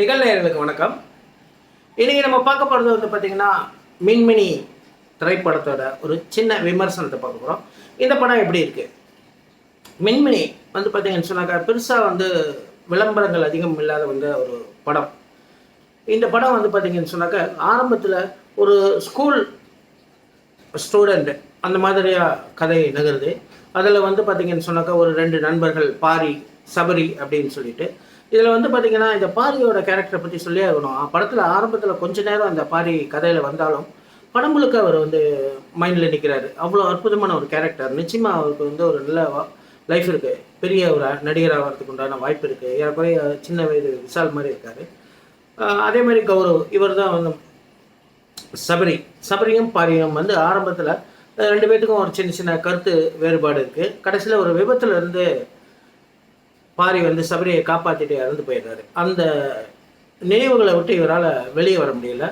நிகழ்நேயர்களுக்கு வணக்கம். இன்றைக்கி நம்ம பார்க்க போகிறது வந்து பார்த்திங்கன்னா மின்மினி திரைப்படத்தோட ஒரு சின்ன விமர்சனத்தை பார்க்க போகிறோம் இந்த படம் எப்படி இருக்குது மின்மினி வந்து பார்த்திங்கன்னு சொன்னாக்கா பெருசாக வந்து விளம்பரங்கள் அதிகம் இல்லாத வந்த ஒரு படம். இந்த படம் வந்து பார்த்திங்கன்னு சொன்னாக்கா ஆரம்பத்தில் ஒரு ஸ்கூல் ஸ்டூடெண்ட் அந்த மாதிரியாக கதை நகருது. அதில் வந்து பார்த்திங்கன்னு சொன்னாக்கா ஒரு ரெண்டு நண்பர்கள் பாரி சபரி அப்படின்னு சொல்லிட்டு இதில் வந்து பார்த்தீங்கன்னா இந்த பாரியோட கேரக்டரை பற்றி சொல்லி ஆகணும். படத்தில் ஆரம்பத்தில் கொஞ்ச நேரம் அந்த பாரி கதையில் வந்தாலும் படம் முழுக்க அவர் வந்து மைண்டில் நிற்கிறாரு அவ்வளோ அற்புதமான ஒரு கேரக்டர் நிச்சயமாக அவருக்கு வந்து ஒரு நல்ல லைஃப் இருக்குது பெரிய ஒரு நடிகர் ஆகிறதுக்கு உண்டான வாய்ப்பு இருக்குது ஏறக்குறைய சின்ன வயது விசால் மாதிரி இருக்கார். அதே மாதிரி கௌரவ் இவர் தான் வந்து சபரி. சபரியும் பாரியும் வந்து ஆரம்பத்தில் ரெண்டு பேர்த்துக்கும் ஒரு சின்ன சின்ன கருத்து வேறுபாடு இருக்குது கடைசியில் ஒரு விபத்துலேருந்து இருந்து பாரி வந்து சபரியை காப்பாற்றிட்டு இறந்து போயிடுறாரு. அந்த நினைவுகளை விட்டு இவரால் வெளியே வர முடியல.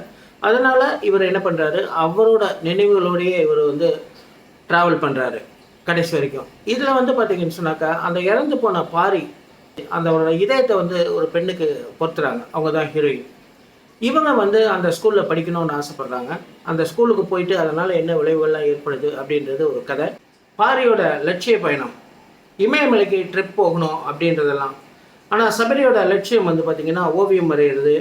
அதனால் இவர் என்ன பண்ணுறாரு அவரோட நினைவுகளோடையே இவர் வந்து ட்ராவல் பண்ணுறாரு கடைசி வரைக்கும். இதில் வந்து பார்த்தீங்கன்னு சொன்னாக்கா அந்த இறந்து போன பாரி அந்த அவரோட இதயத்தை வந்து ஒரு பெண்ணுக்கு பொறுத்துறாங்க அவங்க தான் ஹீரோயின் இவங்க வந்து அந்த ஸ்கூலில் படிக்கணும்னு ஆசைப்பட்றாங்க. அந்த ஸ்கூலுக்கு போயிட்டு அதனால் என்ன விளைவுகள்லாம் ஏற்படுது அப்படின்றது ஒரு கதை. பாரியோட லட்சிய பயணம். இமயமலைக்கு ட்ரிப் போகணும் அப்படின்றதெல்லாம். ஆனால் சபரியோட லட்சியம் வந்து பார்த்திங்கன்னா ஓவியம் வரைகிறது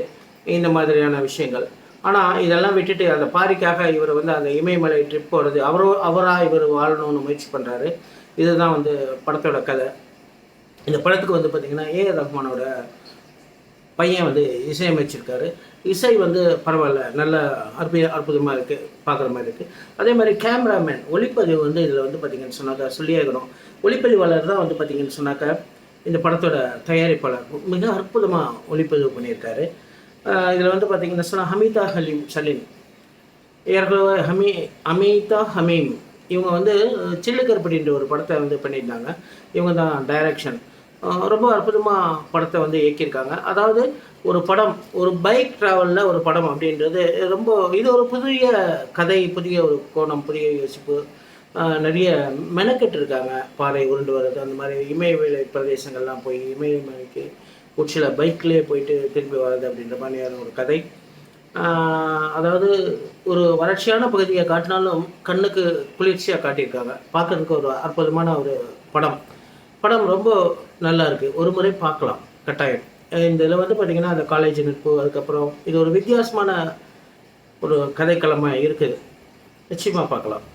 இந்த மாதிரியான விஷயங்கள். ஆனால் இதெல்லாம் விட்டுட்டு அந்த பாரிக்காக இவர் வந்து அந்த இமயமலை ட்ரிப் போகிறது அவரோ அவராக இவர் வாழணும்னு முயற்சி பண்ணுறாரு இதுதான் வந்து படத்தோட கதை. இந்த படத்துக்கு வந்து பார்த்திங்கன்னா ஏ ரஹ்மானோட பையன் வந்து இசையமைச்சிருக்காரு. இசை வந்து பரவாயில்ல நல்ல அற்புத அற்புதமாக இருக்குது பார்க்குற மாதிரி இருக்குது அதே மாதிரி கேமராமேன் ஒளிப்பதிவு வந்து இதில் வந்து பார்த்திங்கன்னு சொன்னாக்கா சொல்லியாகணும். ஒளிப்பதிவாளர் தான் வந்து பார்த்திங்கன்னு சொன்னாக்கா இந்த படத்தோட தயாரிப்பாளர். மிக அற்புதமாக ஒளிப்பதிவு பண்ணியிருக்காரு. இதில் வந்து பார்த்திங்கன்னு சொன்னால் ஹமீதா ஹலீம் சலீம். ஏற்கனவே ஹமீ அமிதா ஹமீம். இவங்க வந்து சில்லுக்கருப்படின்ற ஒரு படத்தை வந்து பண்ணியிருந்தாங்க. இவங்க தான் டைரக்ஷன் ரொம்ப அற்புதமாக படத்தை வந்து இயக்கியிருக்காங்க. அதாவது ஒரு படம் ஒரு பைக் ட்ராவலில் ஒரு படம் அப்படின்றது ரொம்ப இது ஒரு புதிய கதை புதிய ஒரு கோணம் புதிய யோசிப்பு. நிறைய மெனக்கெட்டு இருக்காங்க பாறை உருண்டு வர்றது அந்த மாதிரி இமயமலை பிரதேசங்கள்லாம் போய் இமயமலைக்கு உச்சியில் பைக்லேயே போயிட்டு திரும்பி வர்றது அப்படின்ற மாதிரியான ஒரு கதை. அதாவது ஒரு வறட்சியான பகுதியை காட்டினாலும் கண்ணுக்கு குளிர்ச்சியாக காட்டியிருக்காங்க. பார்க்குறதுக்கு ஒரு அற்புதமான ஒரு படம். படம் ரொம்ப நல்லா இருக்குது ஒரு முறை பார்க்கலாம். கட்டாயம். இந்த இதில் வந்து பார்த்திங்கன்னா அந்த காலேஜ் நட்பு அதுக்கப்புறம் இது ஒரு வித்தியாசமான ஒரு கதைக்களமாக இருக்குது. நிச்சயமாக பார்க்கலாம்.